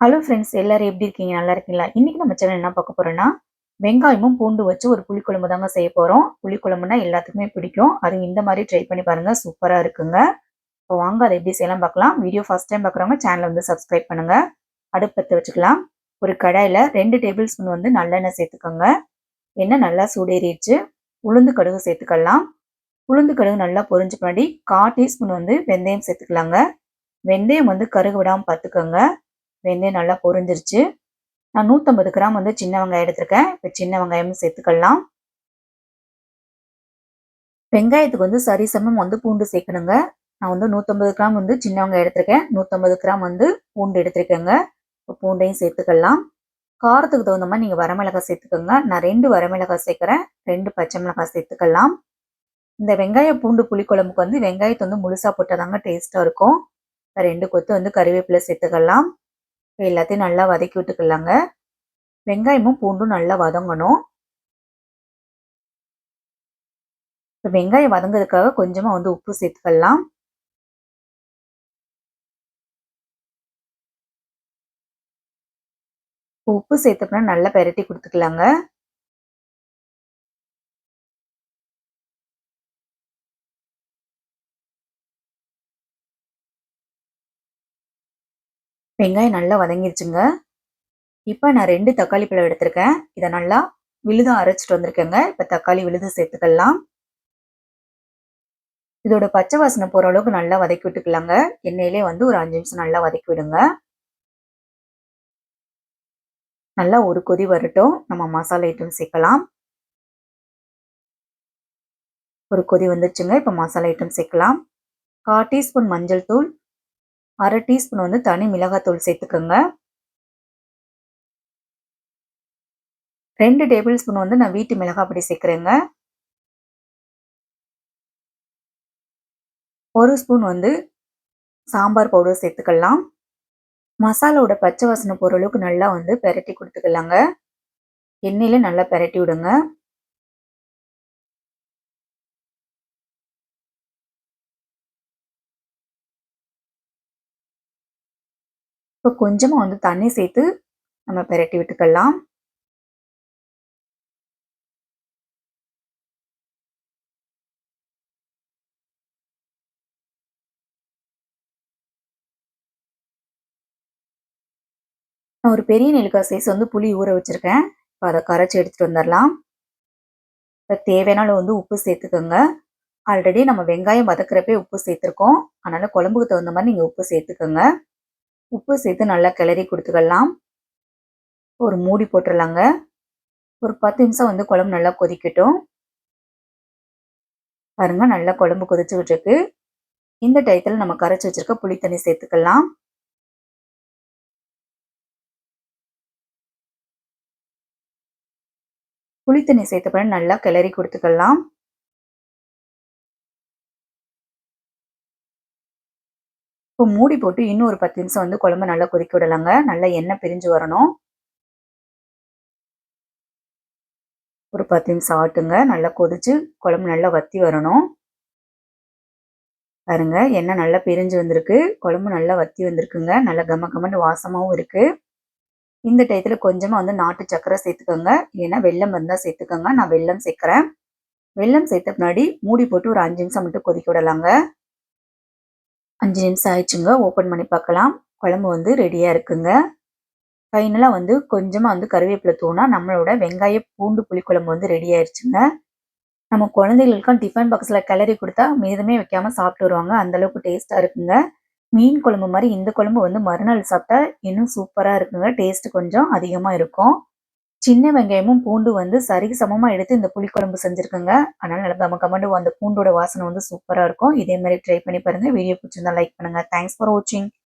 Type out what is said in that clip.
Hello friends எல்லாரும் எப்படி இருக்கீங்க? நல்லா இருக்கீங்களா? இன்னைக்கு நம்ம சேனல் என்ன பார்க்க போறோம்னா வெங்காயமும் பூண்டு வச்சு ஒரு புளிக்குழம்பு தாங்க செய்ய போகிறோம் புளிக்குழம்புனா எல்லாத்துக்குமே பிடிக்கும். அது இந்த மாதிரி ட்ரை பண்ணி பாருங்க சூப்பராக இருக்குங்க. இப்போ வாங்க அதை எப்படி செய்யலாம் பார்க்கலாம். வீடியோ ஃபர்ஸ்ட் டைம் பார்க்குறவங்க சேனலை வந்து சப்ஸ்கிரைப் பண்ணுங்க. அடுப்பத்தை வச்சுக்கலாம். ஒரு கடாயில் ரெண்டு டேபிள் ஸ்பூன் வந்து நல்லெண்ணெய் சேர்த்துக்கோங்க. எண்ணெய் நல்லா சூடேறிடுச்சு. உளுந்து கடுகு சேர்த்துக்கலாம். உளுந்து கடுகு நல்லா பொரிஞ்ச பின்னாடி கால் டீஸ்பூன் வந்து வெந்தயம் சேர்த்துக்கலாங்க. வெந்தயம் வந்து கருகு விடாமல் பார்த்துக்கோங்க. வெந்தயம் நல்லா பொரிஞ்சிருச்சு. நான் நூற்றம்பது கிராம் வந்து சின்ன வெங்காயம் எடுத்திருக்கேன். இப்போ சின்ன வெங்காயமும் சேர்த்துக்கலாம். வெங்காயத்துக்கு வந்து சரிசமம் வந்து பூண்டு சேர்க்கணுங்க. நான் வந்து நூற்றம்பது கிராம் வந்து சின்ன வெங்காயம் எடுத்திருக்கேன். நூற்றம்பது கிராம் வந்து பூண்டு எடுத்திருக்கேங்க. இப்போ பூண்டையும் சேர்த்துக்கலாம். காரத்துக்கு தகுந்த மாதிரி நீங்கள் வரமிளகாய் சேர்த்துக்கோங்க. நான் ரெண்டு வரமிளகாய் சேர்க்குறேன். ரெண்டு பச்சை மிளகாய் சேர்த்துக்கலாம். இந்த வெங்காய பூண்டு புளிக்குழம்புக்கு வந்து வெங்காயத்தை வந்து முழுசாக போட்டால் தாங்க டேஸ்ட்டாக இருக்கும். ரெண்டு கொத்து வந்து கறிவேப்பிலை சேர்த்துக்கலாம். எல்லாத்தையும் நல்லா வதக்கி விட்டுக்கலாங்க. வெங்காயமும் பூண்டும் நல்லா வதங்கணும். இப்போ வெங்காயம் வதங்கிறதுக்காக கொஞ்சமாக வந்து உப்பு சேர்த்துக்கலாம். உப்பு சேர்த்தப்பனா நல்லா பெரட்டி கொடுத்துக்கலாங்க. வெங்காயம் நல்லா வதங்கிருச்சுங்க. இப்போ நான் ரெண்டு தக்காளி பழம் எடுத்திருக்கேன். இதை நல்லா விழுதும் அரைச்சிட்டு வந்திருக்கேங்க. இப்போ தக்காளி விழுது சேர்த்துக்கலாம். இதோட பச்சை வாசனை போகிற அளவுக்கு நல்லா வதக்கி விட்டுக்கலாங்க. எண்ணெயிலே வந்து ஒரு அஞ்சு நிமிஷம் நல்லா வதக்கி விடுங்க. நல்லா ஒரு கொதி வரட்டும். நம்ம மசாலா ஐட்டம் சேர்க்கலாம். ஒரு கொதி வந்துச்சுங்க இப்போ மசாலா ஐட்டம் சேர்க்கலாம். கால் டீஸ்பூன் மஞ்சள் தூள். அரை டீஸ்பூன் வந்து தனி மிளகாத்தூள் சேர்த்துக்கோங்க. ரெண்டு டேபிள் ஸ்பூன் வந்து நான் வீட்டு மிளகாய் பொடி சேர்க்குறேங்க. ஒரு ஸ்பூன் வந்து சாம்பார் பவுடர் சேர்த்துக்கலாம். மசாலாவோட பச்சை வாசனை பொருளுக்கு நல்லா வந்து பெரட்டி கொடுத்துக்கலாங்க. எண்ணெயில் நல்லா பெரட்டி விடுங்க. இப்போ கொஞ்சமாக வந்து தண்ணி சேர்த்து நம்ம பெரட்டி விட்டுக்கலாம். நான் ஒரு பெரிய நெல்லிக்காய் சைஸ் வந்து புளி ஊற வச்சுருக்கேன். இப்போ அதை கரைச்சி எடுத்துகிட்டு வந்துடலாம் இப்போ தேவையான வந்து உப்பு சேர்த்துக்கோங்க. ஆல்ரெடி நம்ம வெங்காயம் வதக்குறப்பே உப்பு சேர்த்துருக்கோம். அதனால் குழம்புக்கு தகுந்த மாதிரி நீங்கள் உப்பு சேர்த்துக்கோங்க. உப்பு சேர்த்து நல்லா கிளறி கொடுத்துக்கலாம். ஒரு மூடி போட்டுடலாங்க ஒரு பத்து நிமிஷம் வந்து குழம்பு நல்லா கொதிக்கட்டும். பாருங்க நல்லா குழம்பு கொதிச்சுக்கிட்டு இருக்கு இந்த டயத்தில் நம்ம கரைச்சி வச்சிருக்க புளி தண்ணி சேர்த்துக்கலாம். புளி தண்ணி சேர்த்த பிறகு நல்லா கிளறி கொடுத்துக்கலாம். இப்போ மூடி போட்டு இன்னும் ஒரு பத்து நிமிஷம் வந்து குழம்பு நல்லா கொதிக்க விடலாங்க. நல்லா எண்ணெய் பிரிஞ்சு வரணும். ஒரு பத்து நிமிஷம் ஆட்டுங்க. நல்லா கொதிச்சு குழம்பு நல்லா வத்தி வரணும். பாருங்க எண்ணெய் நல்லா பிரிஞ்சு வந்திருக்கு. குழம்பு நல்லா வத்தி வந்திருக்குங்க. நல்லா கம கமன்னு வாசமாகவும் இருக்குது இந்த டயத்தில் கொஞ்சமாக வந்து நாட்டு சக்கரை சேர்த்துக்கோங்க. இல்லைன்னா வெள்ளம் இருந்தால் சேர்த்துக்கோங்க. நான் வெள்ளம் சேர்க்குறேன். வெள்ளம் சேர்த்த பின்னாடி மூடி போட்டு ஒரு அஞ்சு நிமிஷம் மட்டும் கொதிக்க விடலாங்க. அஞ்சு நிமிஷம் ஆயிடுச்சுங்க. ஓப்பன் பண்ணி பார்க்கலாம். குழம்பு வந்து ரெடியாக இருக்குங்க. ஃபைனலாக வந்து கொஞ்சமாக வந்து கருவேப்பிலை தூணா நம்மளோட வெங்காய பூண்டு புளிக்குழம்பு வந்து ரெடி ஆயிடுச்சுங்க. நம்ம குழந்தைகளுக்கும் டிஃபன் பாக்ஸில் கிளறி கொடுத்தா மீதமே வைக்காமல் சாப்பிட்டு வருவாங்க. அந்தளவுக்கு டேஸ்ட்டாக இருக்குங்க. மீன் குழம்பு மாதிரி இந்த குழம்பு வந்து மறுநாள் சாப்பிட்டா இன்னும் சூப்பராக இருக்குங்க. டேஸ்ட் கொஞ்சம் அதிகமாக இருக்கும். சின்ன வெங்காயமும் பூண்டு வந்து சரி சமமாக எடுத்து இந்த புளிக்குழம்பு செஞ்சுருக்கோங்க. அதனால் நல்லா கம கமண்டு அந்த பூண்டோட வாசனை வந்து சூப்பராக இருக்கும். இதே மாதிரி ட்ரை பண்ணி பாருங்கள் வீடியோ பிடிச்சிருந்தா லைக் பண்ணுங்கள் தேங்க்ஸ் ஃபார் வாட்சிங்